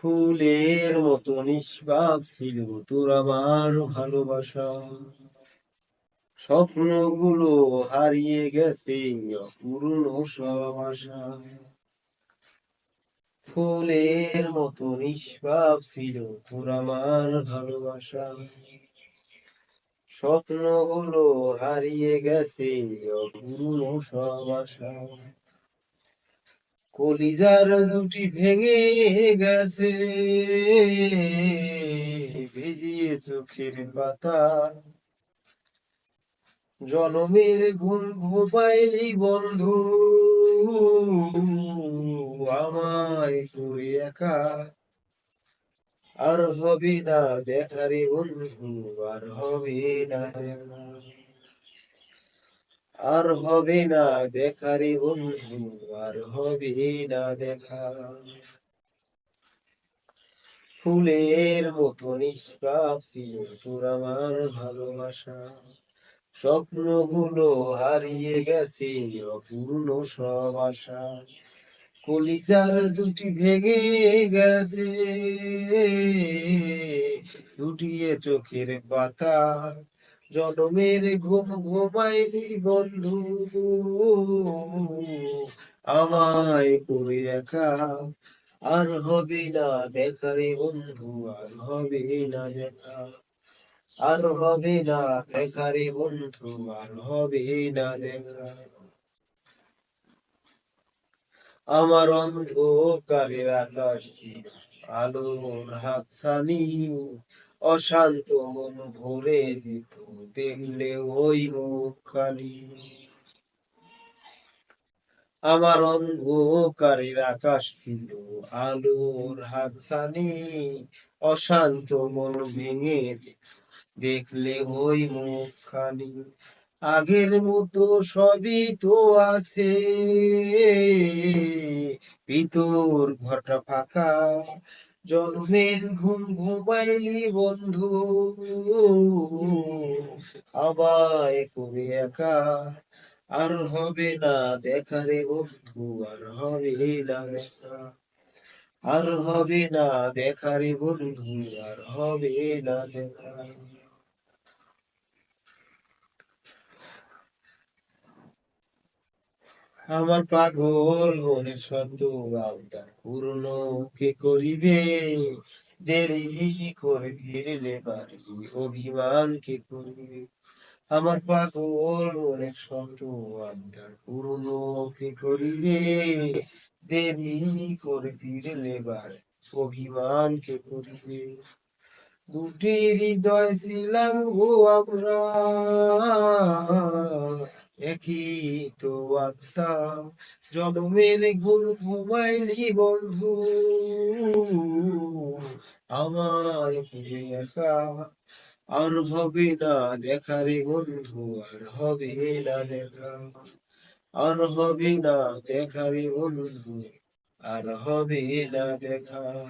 ফুলের মতো নিষ্পাপ ছিল তোর আমার ভালোবাসা। স্বপ্নগুলো হারিয়ে গেছে অপূর্ণ সব আশা। ফুলের মতো নিষ্পাপ ছিল তোর আমার ভালোবাসা। স্বপ্নগুলো হারিয়ে গেছে অপূর্ণ সব আশা। কলিজার জুটি ভেঙে গেছে। ভিজিয়ে চোখের পাতা জনমের ঘুম ঘুমাইলি বন্ধু, আমায় করে একা। আর হবে না দেখারে বন্ধু, আর হবে না দেখা। আর হবে না দেখা রে বন্ধু, আর হবে না দেখা। ফুলের মতো নিষ্পাপ ছিল তোর আমার ভালোবাসা। স্বপ্নগুলো হারিয়ে গেছে, অপূর্ণ সব আশা। কলিজার জুটি ভেঙে গেছে, দুটিয়ে চোখের পাতা। জনমের ঘুম ঘুমাইলি বন্ধু। আমায় করে একা আর হবে না দেখা রে বন্ধু, আর হবে না দেখা। আর হবে না দেখা রে বন্ধু, আর হবে না দেখা। আমার অন্ধকারের আকাশ আলোর হাতছানি অশান্ত মন ভরে যেত দেখলে ওই মুখখানি। আমার অন্ধকারের আকাশ ছিল, আলোর হাতছানি, অশান্ত মন ভেঙে দেখলে ওই মুখখানি। আগের মতো সবই তো আছে। ভিতর ঘরটা ফাঁকা জন্মের ঘুম ঘুমাইলি বন্ধু। আবায় করে একা, আর হবে না দেখা রে বন্ধু, আর হবে না দেখা। আর হবে না দেখা রে বন্ধু, আর হবে না দেখা। আমার পাগল মনে শত আবদার পূর্ণ কে করিবে? দেরি করে ফিরলে বাড়ি অভিমান কে করিবে? আমার পাগল মনে শত আবদার পূর্ণ কে করিবে? দেরি করে ফিরলে বাড়ি অভিমান কে করিবে? দুটি হৃদয় ছিলাম গো আমরা একই তো আত্মা। জন্মের গুণ ঘুমাইলি বন্ধু। আমার ফিরে একা। আর হবে না দেখা রে বন্ধু, আর হবে না দেখা। আর হবে না দেখা রে বন্ধু, আর হবে না দেখা।